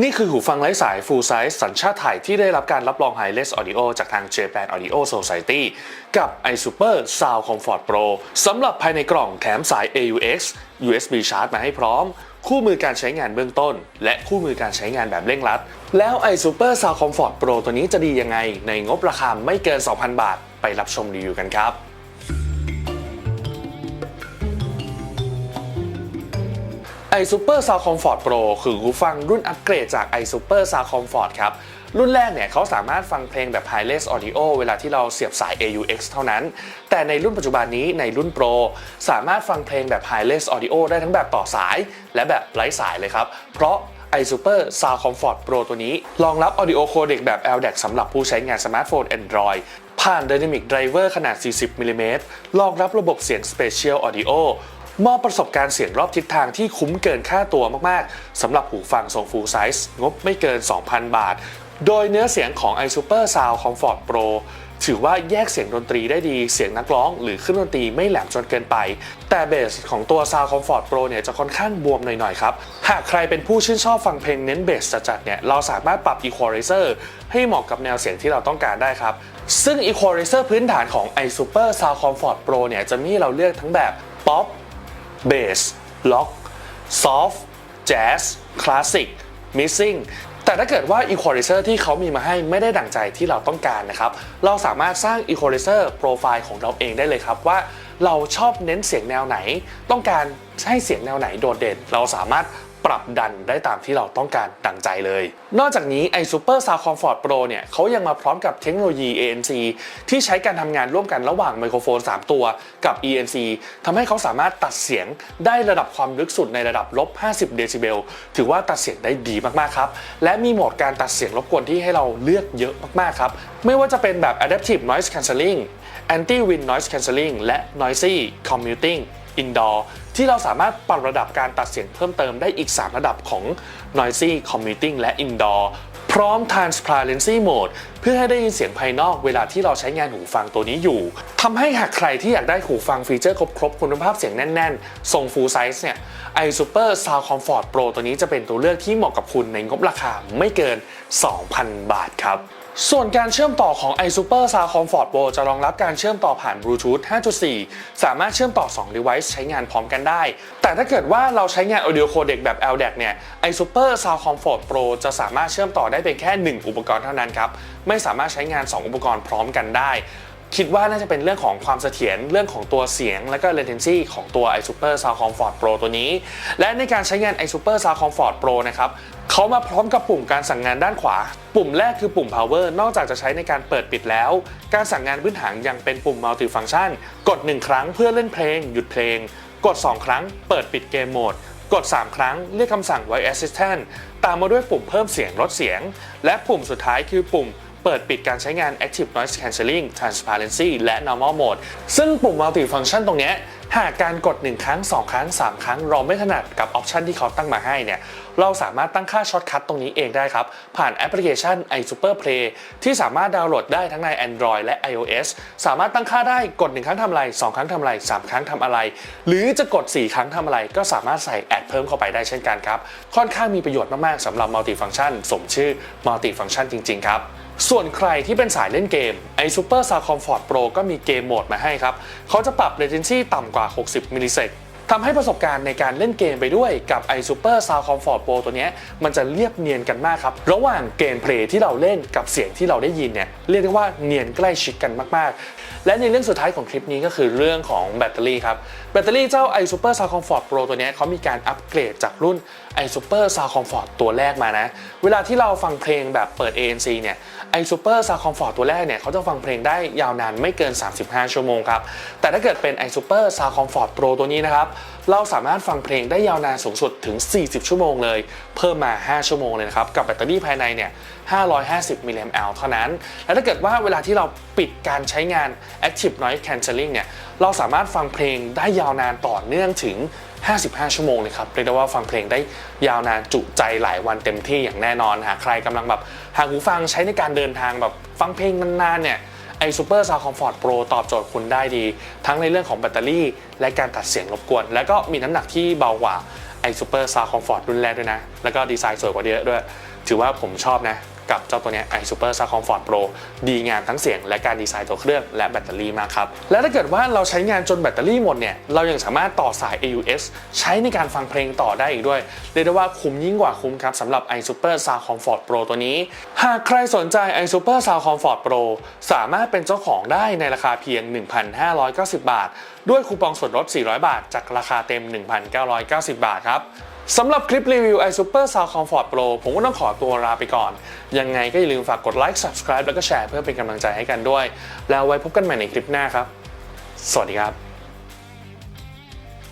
นี่คือหูฟังไร้สาย full size สัญชาติไทยที่ได้รับการรับรอง Hi-Res Audio จากทาง Japan Audio Society กับ iSuper Sound Comfort Pro สำหรับภายในกล่องแถมสาย AUX USB Charge มาให้พร้อม คู่มือการใช้งานเบื้องต้น และคู่มือการใช้งานแบบเร่งรัด แล้ว iSuper Sound Comfort Pro ตัวนี้จะดียังไง ในงบราคาไม่เกิน 2,000 บาท ไปรับชมรีวิวกันครับ iSuper Sound Comfort Pro คือหูฟังรุ่นอัปเกรดจาก iSuper Sound Comfort ครับรุ่นแรกเนี่ยเขาสามารถฟังเพลงแบบ Hi-Res Audio เวลาที่เราเสียบสาย AUX เท่านั้น แต่ในรุ่นปัจจุบันนี้ในรุ่น Pro สามารถฟังเพลงแบบ Hi-Res Audio ได้ทั้งแบบต่อสาย และแบบไร้สายเลยครับ เพราะ iSuper Sound Comfort Pro ตัวนี้ รองรับ Audio Codec แบบ LDAC สำหรับผู้ใช้งานสมาร์ทโฟน Android ผ่าน Dynamic Driver ขนาด 40มิลลิเมตรรองรับระบบเสียง Spatial Audio มอบประสบการณ์เสียงรอบทิศทางที่คุ้มเกินค่าตัวมากๆสำหรับหูฟังทรง full size งบไม่เกิน 2,000 บาท โดยเนื้อเสียงของ iSuper Sound Comfort Pro ถือว่าแยกเสียงดนตรีได้ดี เสียงนักร้อง หรือขึ้นดนตรีไม่แหลมจนเกินไป แต่เบสของตัว Sound Comfort Pro เนี่ยจะค่อนข้างบวมหน่อยๆครับ หากใครเป็นผู้ชื่นชอบฟังเพลงเน้นเบสจัดๆเนี่ย เราสามารถปรับ Equalizer ให้เหมาะกับแนวเสียงที่เราต้องการได้ครับ ซึ่ง Equalizer พื้นฐานของ iSuper Sound Comfort Pro เนี่ยจะมีให้เราเลือกทั้งแบบ Pop เบสล็อกซอฟต์แจ๊สคลาสสิกมิสซิ่งแต่ถ้าเกิดว่า Equalizer ที่เขามีมาให้ไม่ได้ดั่งใจที่เราต้องการนะครับ เราสามารถสร้าง Equalizer โปรไฟล์ของเราเองได้เลยครับว่าเราชอบเน้นเสียงแนวไหน ต้องการให้เสียงแนวไหนโดดเด่น เราสามารถ ปรับดันได้ตามที่เราต้องการดั่งใจเลย นอกจากนี้ iSuper Sound Comfort Pro เนี่ยเขายังมาพร้อมกับเทคโนโลยี ANC ที่ใช้การทำงานร่วมกันระหว่างไมโครโฟน 3 ตัวกับ ENC ทำให้เขาสามารถตัดเสียงได้ระดับความลึกสุดในระดับลบ 50 เดซิเบลถือว่าตัดเสียงได้ดีมากๆครับ และมีโหมดการตัดเสียงรบกวนที่ให้เราเลือกเยอะมากๆครับ ไม่ว่าจะเป็นแบบ Adaptive Noise Cancelling Anti Wind Noise Cancelling และ Noisy Commuting Indoor ที่เราสามารถปรับระดับการตัดเสียงเพิ่มเติมได้อีก 3 ระดับของ Noisy Commuting และ Indoor พร้อม Transparency Mode เพื่อให้ได้ยินเสียงภายนอกเวลาที่เราใช้งานหูฟังตัวนี้อยู่ทำให้หากใครที่อยากได้หูฟังฟีเจอร์ครบๆ คุณภาพเสียงแน่นๆ ทรง Full Size เนี่ย iSuper Sound Comfort Pro ตัวนี้จะเป็นตัวเลือกที่เหมาะกับคุณในงบราคาไม่เกิน 2,000 บาทครับ ส่วนการเชื่อมต่อของ iSuper Sound Comfort Pro จะรองรับการเชื่อมต่อผ่าน Bluetooth 5.4 สามารถเชื่อมต่อ 2 device ใช้งานพร้อมกันได้ แต่ถ้าเกิดว่าเราใช้งาน audio codec แบบ LDAC เนี่ย iSuper Sound Comfort Pro จะสามารถเชื่อมต่อได้เป็นแค่ 1 อุปกรณ์เท่านั้นครับ ไม่สามารถใช้งาน 2 อุปกรณ์พร้อมกันได้ คิดว่าน่าจะเป็นเรื่องของความเสถียรเรื่องของตัวเสียง และก็ latency ของตัว iSuper Sound Comfort Pro ตัวนี้ และในการใช้งาน iSuper Sound Comfort Pro นะครับเขามาพร้อมกับปุ่มการสั่งงานด้านขวา ปุ่มแรกคือปุ่ม power นอกจากจะใช้ในการเปิดปิดแล้ว การสั่งงานพื้นฐานยังเป็นปุ่ม multi function กด 1 ครั้งเพื่อเล่นเพลง หยุดเพลง กด 2 ครั้ง เปิดปิดเกมโหมดกด 3 ครั้งเรียกคำสั่ง voice assistant ตามมาด้วยปุ่มเพิ่มเสียงลดเสียง และปุ่มสุดท้ายคือปุ่ม เปิดปิดการใช้งาน Active Noise Cancelling Transparency และ Normal Mode ซึ่งปุ่ม Multi Function ตรงนี้หากการกด 1 ครั้ง 2 ครั้ง 3 ครั้ง เราไม่ถนัดกับออปชันที่เขาตั้งมาให้เนี่ย เราสามารถตั้งค่าช็อตคัทตรงนี้เองได้ครับ ผ่านแอปพลิเคชัน iSuper Play ที่สามารถดาวน์โหลดได้ทั้งใน Android และ iOS สามารถตั้งค่าได้กด 1 ครั้งทำอะไร 2 ครั้งทำอะไร 3 ครั้งทำอะไร หรือจะกด 4 ครั้งทำอะไร ก็สามารถใส่แอดเพิ่มเข้าไปได้เช่นกันครับ ค่อนข้างมีประโยชน์มากๆสำหรับ Multi Function สมชื่อ Multi Function จริงๆครับ ส่วนใครที่เป็นสายเล่นเกม iSuper Sound Comfort Pro ก็มีเกมโหมดมาให้ครับ เขาจะปรับ latency ต่ำกว่า 60 มิลลิเซกทำให้ประสบการณ์ในการเล่นเกมไปด้วยกับ iSuper Sound Comfort Pro ตัวนี้มันจะเรียบเนียนกันมากครับ ระหว่างเกมเพลย์ที่เราเล่นกับเสียงที่เราได้ยินเนี่ยเรียกได้ว่าเนียนใกล้ชิดกันมาก ๆ และในเรื่องสุดท้ายของคลิปนี้ก็คือเรื่องของแบตเตอรี่ครับ แบตเตอรี่เจ้า iSuper Sound Comfort Pro ตัวนี้เขามีการอัปเกรดจากรุ่น iSuper Sound Comfort ตัวแรกมานะ เวลาที่เราฟังเพลงแบบเปิด ANC เนี่ย iSuper Sound Comfort ตัวแรกเนี่ยเขาจะฟังเพลงได้ยาวนานไม่เกิน 35 ชั่วโมงครับ แต่ถ้าเกิดเป็น iSuper Sound Comfort Pro ตัวนี้นะครับ เราสามารถฟังเพลงได้ยาวนานสูงสุดถึง 40 ชั่วโมงเลย เพิ่มมา 5 ชั่วโมงเลยนะครับ กับแบตเตอรี่ภายในเนี่ย 550 มิลลิแอมป์เท่านั้น และถ้าเกิดว่าเวลาที่เราปิดการใช้งาน Active Noise Cancelling เนี่ยเราสามารถฟังเพลงได้ยาวนานต่อเนื่องถึง 55 ชั่วโมงเลยครับเรียกได้ว่าฟังเพลงได้ยาวนานจุใจหลายวันเต็มที่อย่างแน่นอนหากใครกำลังแบบหาหูฟังใช้ในการเดินทางแบบฟังเพลงนานๆเนี่ยไอ Super Sound Comfort Pro ตอบโจทย์คุณได้ดี ทั้งในเรื่องของแบตเตอรี่ และการตัดเสียงรบกวน และก็มีน้ำหนักที่เบากว่า iSuper Sound Comfort รุ่นแรกด้วยนะ แล้วก็ดีไซน์สวยกว่าเยอะด้วย ถือว่าผมชอบนะ กับเจ้าตัวนี้ iSuper Sound Comfort Pro ดีงามทั้งเสียงและการดีไซน์ตัวเครื่องและแบตเตอรี่มากครับ และถ้าเกิดว่าเราใช้งานจนแบตเตอรี่หมดเนี่ย เรายังสามารถต่อสาย AUX ใช้ในการฟังเพลงต่อได้อีกด้วย เรียกได้ว่าคุ้มยิ่งกว่าคุ้มครับสำหรับ iSuper Sound Comfort Pro ตัวนี้ หากใครสนใจ iSuper Sound Comfort Pro สามารถเป็นเจ้าของได้ในราคาเพียง 1,590 บาท ด้วยคูปองส่วนลด400 บาท จากราคาเต็ม 1,990 บาทครับ สำหรับคลิปรีวิว iSuper Sound Comfort Pro ผมก็ต้องขอตัวลาไปก่อน ยังไงก็อย่าลืมฝากกดไลค์ Subscribe แล้วก็แชร์เพื่อเป็นกำลังใจให้กันด้วย แล้วไว้พบกันใหม่ในคลิปหน้าครับ สวัสดีครับ